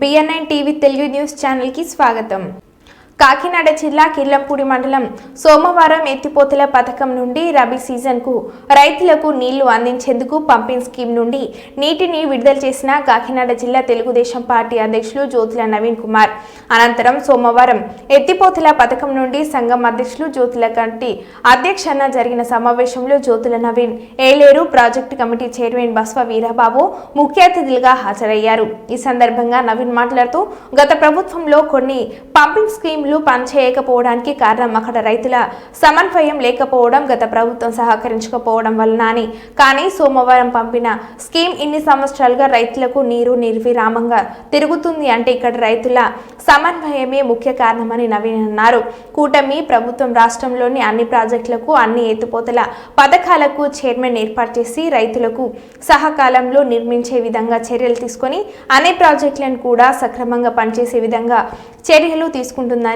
BNI TV Telugu news ఛానల్కి స్వాగతం. కాకినాడ జిల్లా కిర్లంపూడి మండలం సోమవారం ఎత్తిపోతల పథకం నుండి రబీ సీజన్కు రైతులకు నీళ్ళు అందించేందుకు పంపింగ్ స్కీమ్ నుండి నీటిని విడుదల చేసిన కాకినాడ జిల్లా తెలుగుదేశం పార్టీ అధ్యక్షులు జ్యోతుల నవీన్ కుమార్. అనంతరం సోమవారం ఎత్తిపోతల పథకం నుండి సంఘం అధ్యక్షులు జ్యోతుల కంటి అధ్యక్షన జరిగిన సమావేశంలో Jyothula Naveen Yeleru project committee chairman Baswa Veerababu ముఖ్య అతిథులుగా హాజరయ్యారు. ఈ సందర్భంగా నవీన్ మాట్లాడుతూ గత ప్రభుత్వంలో కొన్ని పంపింగ్ స్కీమ్ స్కీమ్లు పనిచేయకపోవడానికి కారణం అక్కడ రైతుల సమన్వయం లేకపోవడం గత ప్రభుత్వం సహకరించకపోవడం వలన అని కానీ సోమవారం పంపిన స్కీమ్ ఇన్ని సంవత్సరాలుగా రైతులకు నీరు నిర్విరామంగా తిరుగుతుంది అంటే ఇక్కడ రైతుల సమన్వయమే ముఖ్య కారణమని నవీన్ అన్నారు. కూటమి ప్రభుత్వం రాష్ట్రంలోని అన్ని ప్రాజెక్టులకు అన్ని ఎత్తుపోతల పథకాలకు చైర్మన్ ఏర్పాటు చేసి రైతులకు సహకాలంలో నిర్మించే విధంగా చర్యలు తీసుకొని అన్ని ప్రాజెక్టులను కూడా సక్రమంగా పనిచేసే విధంగా చర్యలు తీసుకుంటుందని